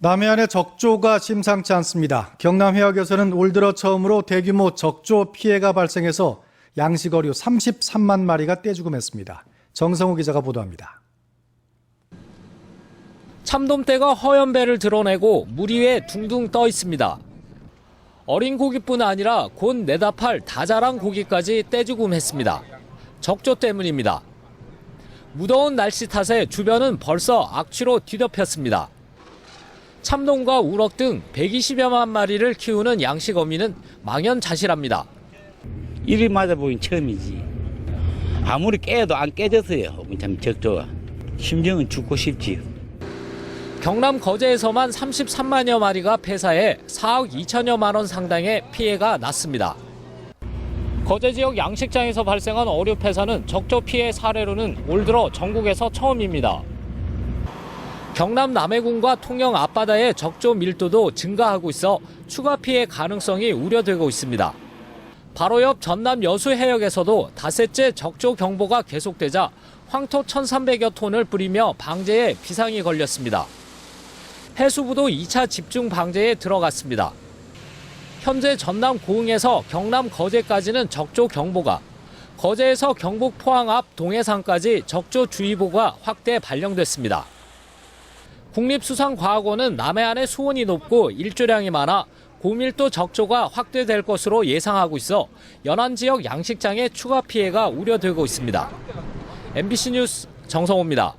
남해안의 적조가 심상치 않습니다. 경남 해역에서는 올 들어 처음으로 대규모 적조 피해가 발생해서 양식어류 33만 마리가 떼죽음했습니다. 정성호 기자가 보도합니다. 참돔대가 허연 배를 드러내고 물 위에 둥둥 떠 있습니다. 어린 고기뿐 아니라 곧 내다팔 다자란 고기까지 떼죽음했습니다. 적조 때문입니다. 무더운 날씨 탓에 주변은 벌써 악취로 뒤덮였습니다. 참돔과 우럭 등 120여만 마리를 키우는 양식어민은 망연자실합니다. 일이 맞아보긴 처음이지. 아무리 깨도 안 깨졌어요. 참 적조가. 심정은 죽고 싶지. 경남 거제에서만 33만여 마리가 폐사해 4억 2천여만 원 상당의 피해가 났습니다. 거제 지역 양식장에서 발생한 어류 폐사는 적조 피해 사례로는 올 들어 전국에서 처음입니다. 경남 남해군과 통영 앞바다의 적조 밀도도 증가하고 있어 추가 피해 가능성이 우려되고 있습니다. 바로 옆 전남 여수 해역에서도 닷새째 적조 경보가 계속되자 황토 1,300여 톤을 뿌리며 방제에 비상이 걸렸습니다. 해수부도 2차 집중 방제에 들어갔습니다. 현재 전남 고흥에서 경남 거제까지는 적조 경보가, 거제에서 경북 포항 앞 동해상까지 적조 주의보가 확대 발령됐습니다. 국립수산과학원은 남해안의 수온이 높고 일조량이 많아 고밀도 적조가 확대될 것으로 예상하고 있어 연안 지역 양식장의 추가 피해가 우려되고 있습니다. MBC 뉴스 정성호입니다.